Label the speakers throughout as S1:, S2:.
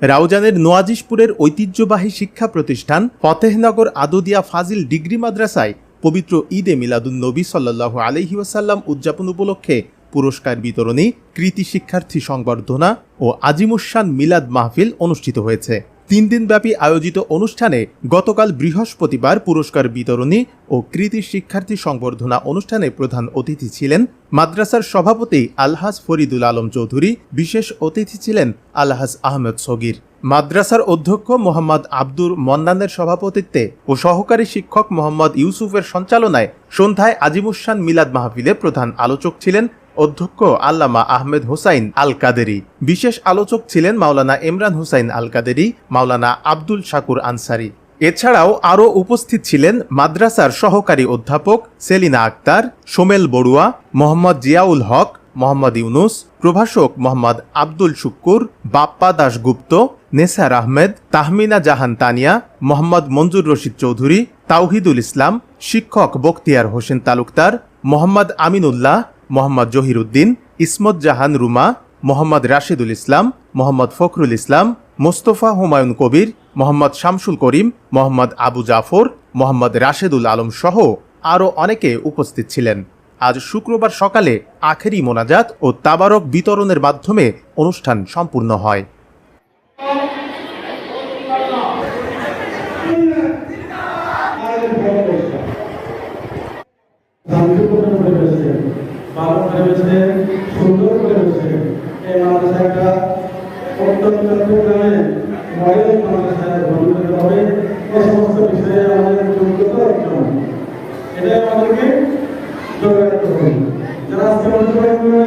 S1: রাউজানের নোয়াজিশপুরের ঐতিহ্যবাহী শিক্ষা প্রতিষ্ঠান ফতেহনগর আদুদিয়া ফাজিল ডিগ্রি মাদ্রাসায় পবিত্র ঈদে মিলাদুন নবী সাল্লাহ আলহি ওয়াসাল্লাম উদযাপন উপলক্ষে পুরস্কার বিতরণী কৃতি শিক্ষার্থী সংবর্ধনা ও আজিমুসান মিলাদ মাহফিল অনুষ্ঠিত হয়েছে। তিন দিনব্যাপী আয়োজিত অনুষ্ঠানে গতকাল বৃহস্পতিবার পুরস্কার বিতরণী ও কৃতি শিক্ষার্থী সংবর্ধনা অনুষ্ঠানে প্রধান অতিথি ছিলেন মাদ্রাসার সভাপতি আলহাজ ফরিদুল আলম চৌধুরী, বিশেষ অতিথি ছিলেন আলহাজ আহমেদ সগির। মাদ্রাসার অধ্যক্ষ মোহাম্মদ আব্দুর মন্নানের সভাপতিত্বে ও সহকারী শিক্ষক মোহাম্মদ ইউসুফের সঞ্চালনায় সন্ধ্যায় আজিমুসান মিলাদ মাহফিলে প্রধান আলোচক ছিলেন অধ্যক্ষ আল্লামা আহমেদ হোসাইন আল কাদেরি বিশেষ আলোচক ছিলেন মাওলানা ইমরান হুসাইন আল কাদেরি মাওলানা আব্দুল শাকুর আনসারি। এছাড়াও আরও উপস্থিত ছিলেন মাদ্রাসার সহকারী অধ্যাপক সেলিনা আক্তার, সোমেল বড়ুয়া, মোহাম্মদ জিয়াউল হক, মোহাম্মদ ইউনুস, প্রভাষক মোহাম্মদ আব্দুল শুক্কুর, বাপ্পা দাশগুপ্ত, নেসার আহমেদ, তাহমিনা জাহান তানিয়া, মোহাম্মদ মঞ্জুর রশিদ চৌধুরী, তাওহিদুল ইসলাম, শিক্ষক বখতিয়ার হোসেন তালুকদার, মোহাম্মদ আমিনুল্লাহ মোহাম্মদ জহিরুদ্দিন, ইসমত জাহান রুমা, মোহাম্মদ রাশেদুল ইসলাম, মোহাম্মদ ফখরুল ইসলাম, মোস্তফা হুমায়ুন কবির, মোহাম্মদ শামসুল করিম, মোহাম্মদ আবু জাফর, মোহাম্মদ রাশেদুল আলম সহ আরও অনেকে উপস্থিত ছিলেন। আজ শুক্রবার সকালে আখেরি মোনাজাত ও তাবারক বিতরণের মাধ্যমে অনুষ্ঠান সম্পূর্ণ হয়।
S2: ভালো সুন্দর পরিবেশে এই মাদ্রাসাটা অত্যন্ত চট্টগ্রামে মডেল মাদ্রাসায় পরিণত হবে এ সমস্ত বিষয়ে আমাদের যোগ্যতা অর্জন। এটাই আমাদেরকে হবে। যারা আজকে অংশগ্রহণ করে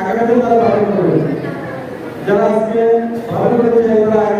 S2: আগামীতে তারা ভালো করবে। যারা আজকে ভালো করেছে তারা